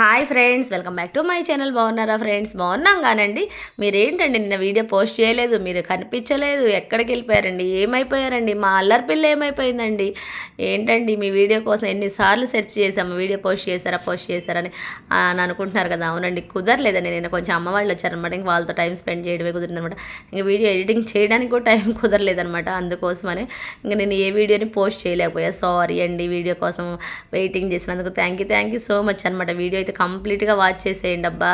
Hi friends welcome back to my channel. బాగున్నారా friends? బాగున్నాం కానండి మీరేంటండి నిన్న వీడియో పోస్ట్ చేయలేదు? మీరు కనిపించలేదు? ఎక్కడికి వెళ్ళిపోయారండి? ఏమైపోయారండి? మా అల్లరి పిల్ల ఏమైపోయిందండి? ఏంటండి మీ వీడియో కోసం ఎన్నిసార్లు సెర్చ్ చేసాము వీడియో పోస్ట్ చేశారా పోస్ట్ చేశారని అని అనుకుంటున్నారు కదా. అవునండి కుదరలేదండి. నేను కొంచెం అమ్మ వాళ్ళు వచ్చారనమాట ఇంక వాళ్ళతో టైం స్పెండ్ చేయడమే కుదిరిందనమాట ఇంక వీడియో ఎడిటింగ్ చేయడానికి కూడా టైం కుదరలేదనమాట అందుకోసమని ఇంక నేను ఏ వీడియోని పోస్ట్ చేయలేకపోయా. సారీ అండి వీడియో కోసం వెయిటింగ్ చేసినందుకు. Thank you thank you so much అనమాట వీడియో అయితే కంప్లీట్గా వాచ్ చేసేయండి అబ్బా.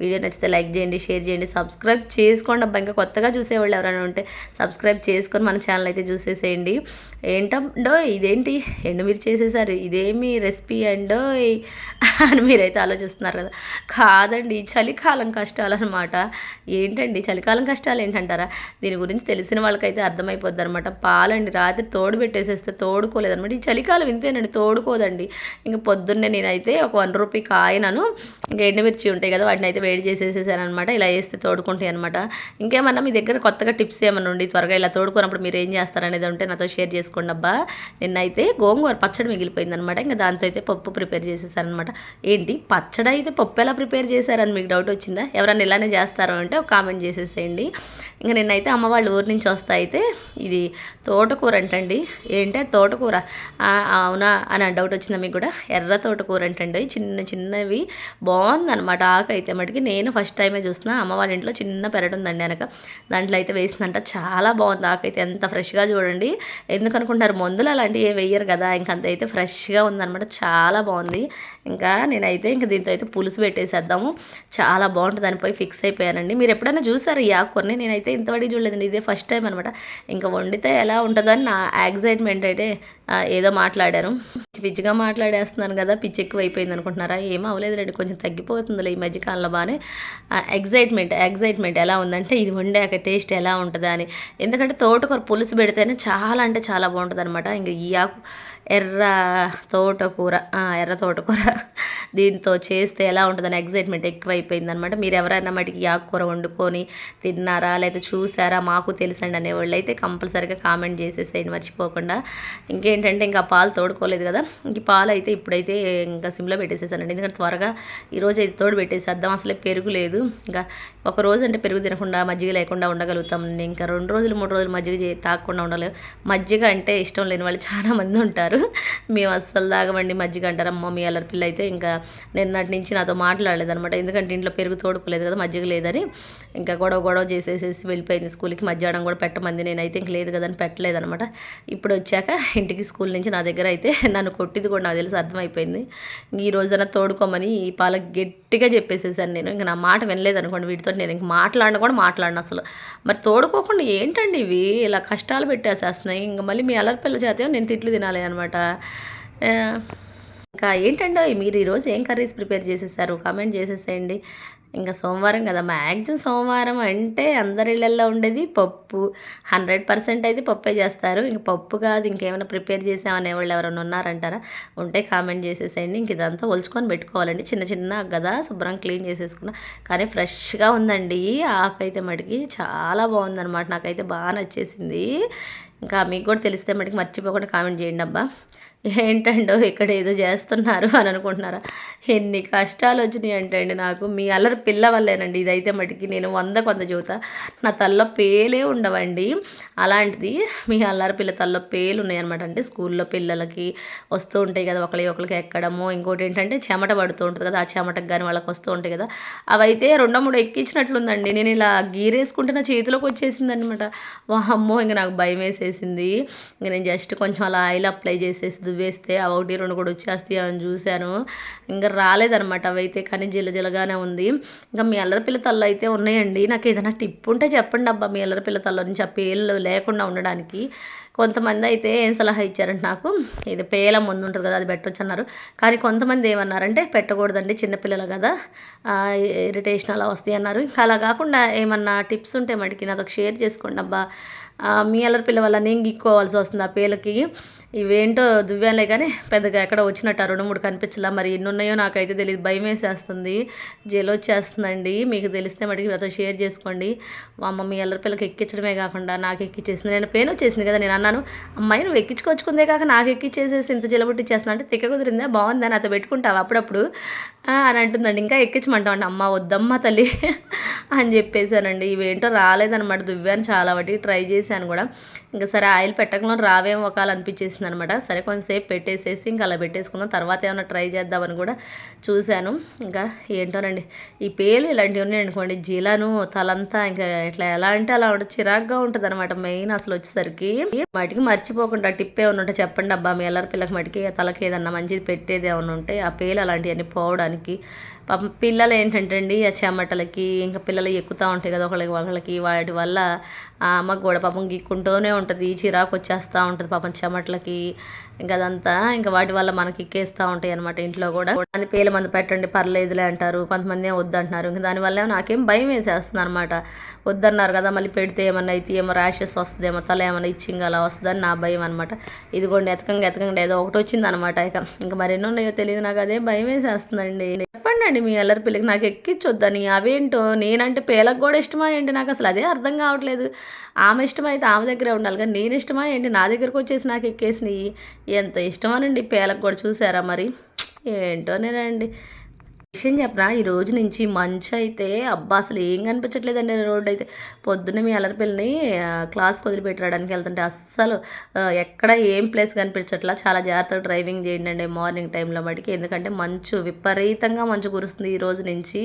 వీడియో నచ్చితే లైక్ చేయండి షేర్ చేయండి సబ్స్క్రైబ్ చేసుకోండి అబ్బా. ఇంకా కొత్తగా చూసేవాళ్ళు ఎవరైనా ఉంటే సబ్స్క్రైబ్ చేసుకొని మన ఛానల్ అయితే చూసేసేయండి. ఏంటండో ఇదేంటి? ఎండు మీరు చేసేసారు? ఇదేమి రెసిపీ అండో అని మీరైతే ఆలోచిస్తున్నారు కదా. కాదండి చలికాలం కష్టాలు అనమాట ఏంటండి చలికాలం కష్టాలు ఏంటంటారా? దీని గురించి తెలిసిన వాళ్ళకైతే అర్థమైపోద్ది అనమాట పాలండి రాత్రి తోడు పెట్టేసేస్తే తోడుకోలేదనమాట ఈ చలికాలం ఇంతేనండి తోడుకోదండి. ఇంకా పొద్దున్నే నేనైతే ఒక వన్ రూపీ పైనను ఇంకా ఎండుమిర్చి ఉంటాయి కదా వాటిని అయితే వేడి చేసేసేసాను అనమాట ఇలా చేస్తే తోడుకుంటాయి అనమాట ఇంకేమన్నా మీ దగ్గర కొత్తగా టిప్స్ ఏమన్నా ఉండి త్వరగా ఇలా తోడుకున్నప్పుడు మీరు ఏం చేస్తారనేది ఉంటే నాతో షేర్ చేసుకోండి అబ్బా. నిన్నైతే గోంగూర పచ్చడి మిగిలిపోయింది అనమాట ఇంకా దాంతో అయితే పప్పు ప్రిపేర్ చేసేసాను అనమాట ఏంటి? పచ్చడి అయితే పప్పు ఎలా ప్రిపేర్ చేశారని మీకు డౌట్ వచ్చిందా? ఎవరైనా ఇలానే చేస్తారో అంటే ఒక కామెంట్ చేసేసేయండి. ఇంకా నిన్నైతే అమ్మ వాళ్ళ ఊరి నుంచి వస్తా అయితే ఇది తోటకూర అంటండి. ఏంటే? తోటకూర. అవునా? అని డౌట్ వచ్చిందా మీకు కూడా? ఎర్ర తోటకూర అంటండి. చిన్న చిన్నవి బాగుందన్నమాట ఆకు అయితే మటుకి. నేను ఫస్ట్ టైమే చూస్తున్నా. అమ్మ వాళ్ళ ఇంట్లో చిన్న పెరడు ఉందండి వెనక. దాంట్లో అయితే వేసిందంట. చాలా బాగుంది ఆకు అయితే ఎంత ఫ్రెష్గా చూడండి. ఎందుకు మందులు అలాంటివి వేయరు కదా. ఇంకంత అయితే ఫ్రెష్గా ఉందనమాట చాలా బాగుంది. ఇంకా నేనైతే ఇంకా దీంతో అయితే పులుసు పెట్టేసేద్దాము. చాలా బాగుంటుంది దానిపై ఫిక్స్ అయిపోయానండి. మీరు ఎప్పుడైనా చూసారు ఈ ఆకుకూరని? నేనైతే ఇంతవరకు చూడలేదండి. ఇదే ఫస్ట్ టైం అనమాట ఇంకా వండితే ఎలా ఉంటుందని నా ఎగ్జైట్మెంట్ అయితే ఏదో మాట్లాడాను. పిచ్చి పిచ్చిగా మాట్లాడేస్తున్నాను కదా. పిచ్చి ఎక్కువ అయిపోయింది అనుకుంటున్నారా? ఏం అవ్వలేదులేండి కొంచెం తగ్గిపోతుందిలే ఈ మధ్యకాలంలో బాగానే. ఎగ్జైట్మెంట్ ఎగ్జైట్మెంట్ ఎలా ఉందంటే ఇది వండాక టేస్ట్ ఎలా ఉంటుందా అని. ఎందుకంటే తోటకూర పులుసు పెడితేనే చాలా అంటే చాలా బాగుంటుంది అనమాట ఇంకా ఈ ఆకు ఎర్ర తోటకూర ఎర్ర తోటకూర. దీంతో చేస్తే ఎలా ఉంటుందని ఎగ్జైట్మెంట్ ఎక్కువైపోయింది అనమాట మీరు ఎవరైనా మటుకి ఆకుకూర వండుకొని తిన్నారా లేకపోతే చూసారా మాకు తెలుసండి అనేవాళ్ళు అయితే కంపల్సరీగా కామెంట్ చేసేసేయండి మర్చిపోకుండా. ఇంకేంటంటే ఇంకా పాలు తోడుకోలేదు కదా. ఇంక పాలు అయితే ఇప్పుడైతే ఇంకా సిమ్లో పెట్టేసేసానండి. ఎందుకంటే త్వరగా ఈరోజు అయితే తోడు పెట్టేసేద్దాం అసలే పెరుగు లేదు. ఇంకా ఒక రోజు అంటే పెరుగు తినకుండా మజ్జిగ లేకుండా ఉండగలుగుతాం. ఇంకా రెండు రోజులు మూడు రోజులు మజ్జిగ చే తాగకుండా ఉండలేము మజ్జిగ అంటే ఇష్టం లేని వాళ్ళు చాలా మంది ఉంటారు మేము అస్సలు తాగమండి మజ్జిగ అంటారు. అమ్మ మీ అల్లరి పిల్ల అయితే ఇంకా నిన్నటి నుంచి నాతో మాట్లాడలేదు అనమాట ఎందుకంటే ఇంట్లో పెరుగు తోడుకోలేదు కదా మజ్జిగ లేదని. ఇంకా గొడవ గొడవ చేసేసేసి వెళ్ళిపోయింది స్కూల్కి. మధ్యాహ్నం కూడా పెట్టమంది. నేనైతే ఇంక లేదు కదని పెట్టలేదు అనమాట ఇప్పుడు వచ్చాక ఇంటికి స్కూల్ నుంచి నా దగ్గర అయితే నన్ను కొట్టిది కూడా నాకు తెలిసి అర్థమైపోయింది. ఈ రోజున తోడుకోమని ఈ పాలకు గట్టిగా చెప్పేసేసాను నేను. ఇంకా నా మాట వినలేదు అనుకోండి వీటితో నేను. ఇంక మాట్లాడిన కూడా మాట్లాడిన అసలు. మరి తోడుకోకుండా ఏంటండి ఇవి? ఇలా కష్టాలు పెట్టేసేస్తున్నాయి. ఇంకా మళ్ళీ మీ అల్లరి పిల్ల చేత నేను తిట్లు తినాలి అనమాట ఇంకా ఏంటంటే మీరు ఈరోజు ఏం కర్రీస్ ప్రిపేర్ చేసేసారు? కామెంట్ చేసేసేయండి. ఇంకా సోమవారం కదా మ్యాక్సిమం సోమవారం అంటే అందరి ఇళ్ళల్లో ఉండేది పప్పు. హండ్రెడ్ పర్సెంట్ అయితే పప్పే చేస్తారు. ఇంక పప్పు కాదు ఇంకేమైనా ప్రిపేర్ చేసామనే వాళ్ళు ఎవరైనా ఉన్నారంటారా? ఉంటే కామెంట్ చేసేసేయండి. ఇంక ఇదంతా ఒలుచుకొని పెట్టుకోవాలండి. చిన్న చిన్న కదా శుభ్రం క్లీన్ చేసేసుకున్నా. కానీ ఫ్రెష్గా ఉందండి. ఆకు అయితే మటుకి చాలా బాగుందనమాట నాకైతే బాగా నచ్చేసింది. ఇంకా మీకు కూడా తెలిస్తే మటుకు మర్చిపోకుండా కామెంట్ చేయండి అబ్బా. ఏంటండో ఇక్కడ ఏదో చేస్తున్నారు అని అనుకుంటున్నారా? ఎన్ని కష్టాలు వచ్చినాయి అంటే నాకు. మీ అల్లరి పిల్ల వల్లేనండి ఇదైతే మటుకి. నేను వంద కొంత చూత నా తల్లో పేలే ఉండవండి. అలాంటిది మీ అల్లరి పిల్ల తల్లో పేలు ఉన్నాయన్నమాట అంటే స్కూల్లో పిల్లలకి వస్తూ ఉంటాయి కదా ఒకరి ఒకరికి ఎక్కడము. ఇంకోటి ఏంటంటే చెమట పడుతూ ఉంటుంది కదా ఆ చెమటకు కానీ వాళ్ళకి వస్తూ ఉంటాయి కదా. అవైతే రెండో మూడు ఎక్కించినట్లుందండి. నేను ఇలా గీరేసుకుంటే నా చేతిలోకి వచ్చేసింది అనమాట వామ్మో ఇంక నాకు భయం వేసేసింది. ఇంక నేను జస్ట్ కొంచెం అలా ఆయిల్ అప్లై చేసేసి దువ్వేస్తే అవి ఒకటి రెండు కూడా వచ్చేస్తాయి అని చూశాను. ఇంకా రాలేదనమాట అవైతే కానీ జిల జిలగానే ఉంది. ఇంకా మీ అల్లరిపిల్ల తల్ల అయితే ఉన్నాయండి. నాకు ఏదైనా టిప్ ఉంటే చెప్పండి అబ్బా మీ అల్లరిపిల్ల తల్ల నుంచి ఆ పేలు లేకుండా ఉండడానికి. కొంతమంది అయితే ఏం సలహా ఇచ్చారంటే నాకు ఇది పేల ముందు ఉంటుంది కదా అది పెట్టొచ్చు అన్నారు. కానీ కొంతమంది ఏమన్నారంటే పెట్టకూడదండి చిన్నపిల్లలు కదా ఇరిటేషన్ అలా వస్తాయి అన్నారు. ఇంకా అలా కాకుండా ఏమన్నా టిప్స్ ఉంటే మటుకి నాతో షేర్ చేసుకోండి అబ్బా. మీ అల్లరి పిల్ల వల్ల నేను గీక్కోవాల్సి వస్తుంది ఆ పేలకి. ఇవేంటో దువ్వాలే కానీ పెద్దగా ఎక్కడ వచ్చినట్టు ఆ రెండు మూడు కనిపించలా. మరి ఎన్ని ఉన్నాయో నాకైతే తెలియదు భయం వేసేస్తుంది. జెల్ వచ్చేస్తుందండి మీకు తెలిస్తే మటుకు నాతో షేర్ చేసుకోండి. మా అమ్మ మీ అల్లరి పిల్లకి ఎక్కించడమే కాకుండా నాకు ఎక్కిచ్చేసింది. నేను పెయిన్ వచ్చేసింది కదా నేను అన్నాను. అమ్మాయి నువ్వు ఎక్కించుకొచ్చుకుందే కాక నాకు ఎక్కిచ్చేసేసి ఇంత జలబుట్టి చేస్తున్నా అంటే తిక్క కుదిరిందా? బాగుందా? నాతో పెట్టుకుంటావు అప్పుడప్పుడు? అని అంటుందండి. ఇంకా ఎక్కించమంటామండి. అమ్మ వద్దమ్మా తల్లి అని చెప్పేసానండి. ఇవేంటో రాలేదనమాట దువ్వాను చాలా వాటికి. ట్రై చేసి చేశాను కూడా. ఇంకా సరే ఆయిల్ పెట్టకుండా రావేమో ఒకవేళ అనిపించేసింది అనమాట. సరే కొంచెంసేపు పెట్టేసేసి ఇంకా అలా పెట్టేసుకుందాం. తర్వాత ఏమైనా ట్రై చేద్దామని కూడా చూశాను. ఇంకా ఏంటోనండి ఈ పేలు ఇలాంటివి ఉన్నాయి అనుకోండి జీలాను తలంతా ఇంకా ఇట్లా ఎలా అంటే అలా చిరాగ్గా ఉంటుంది అనమాట మెయిన్ అసలు వచ్చేసరికి. వాటికి మర్చిపోకుండా టిప్ ఏమైనా ఉంటే చెప్పండి అబ్బా మీ ఎల్లరి పిల్లకి మటుకి తలకి ఏదన్నా మంచిది పెట్టేది ఏమైనా ఉంటే ఆ పేలు అలాంటివన్నీ పోవడానికి. పిల్లలు ఏంటంటే అండి ఆ చెమటలకి ఇంకా పిల్లలు ఎక్కుతూ ఉంటాయి కదా ఒకళ్ళకి ఒకళ్ళకి వాటి వల్ల ఆ అమ్మకు కూడా పాప గీక్కుంటూనే ఉంటుంది చిరాకు వచ్చేస్తూ ఉంటుంది పాపం చెమట్లకి. ఇంకా అదంతా ఇంకా వాటి వల్ల మనకి ఎక్కేస్తూ ఉంటాయి అనమాట ఇంట్లో కూడా. దాన్ని పేల మంది పెట్టండి పర్లేదులే అంటారు. కొంతమంది వద్దంటున్నారు. ఇంకా దానివల్ల నాకేం భయం వేసేస్తుంది అనమాట వద్దన్నారు కదా మళ్ళీ పెడితే ఏమన్నా అయితే ఏమో ర్యాషెస్ వస్తుందేమో తల ఏమైనా ఇచ్చింగ్ అలా వస్తుందని నా భయం అనమాట ఇదిగోండి ఎతకంగా ఎతకంగా ఏదో ఒకటి వచ్చింది అనమాట ఇక ఇంకా మరి ఎన్నో ఉన్నాయో తెలియదు నాకు అదే భయం వేసేస్తుందండి. చెప్పండి మీ అల్లరి పిల్లకి నాకు ఎక్కించొద్దని. అవేంటో? నేనంటే పేలకు కూడా ఇష్టమా ఏంటి? నాకు అసలు అదే అర్థం కావట్లేదు. ఆమె ఇష్టమైతే ఆమె దగ్గరే ఉండాలి కానీ నేను ఇష్టమా ఏంటి? నా దగ్గరకు వచ్చేసి నాకు ఎక్కేసినాయి. ఎంత ఇష్టమానండి పేలకు కూడా చూసారా మరి? ఏంటోనేనండి విషయం చెప్పనా? ఈ రోజు నుంచి మంచు అయితే అబ్బా అసలు ఏం కనిపించట్లేదండి రోడ్డు అయితే. పొద్దున్న మీ అలరిపిల్లని క్లాస్కి వదిలిపెట్టడానికి వెళ్తుంటే అస్సలు ఎక్కడ ఏం ప్లేస్ కనిపించట్లా. చాలా జాగ్రత్తగా డ్రైవింగ్ చేయండి అండి మార్నింగ్ టైంలో మటుకి. ఎందుకంటే మంచు విపరీతంగా మంచు కురుస్తుంది ఈ రోజు నుంచి.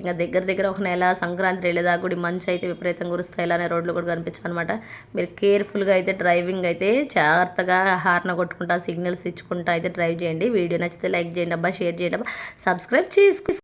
ఇంకా దగ్గర దగ్గర ఒక నెల సంక్రాంతి వెళ్ళేదాకా కూడా మంచు అయితే విపరీతంగా కురుస్తాయి. ఇలానే రోడ్లు కూడా కనిపించమన్నమాట మీరు కేర్ఫుల్గా అయితే డ్రైవింగ్ అయితే జాగ్రత్తగా హార్న కొట్టుకుంటా సిగ్నల్స్ ఇచ్చుకుంటా అయితే డ్రైవ్ చేయండి. వీడియో నచ్చితే లైక్ చేయండి అబ్బా షేర్ చేయండి అబ్బా. Subscribe Francisco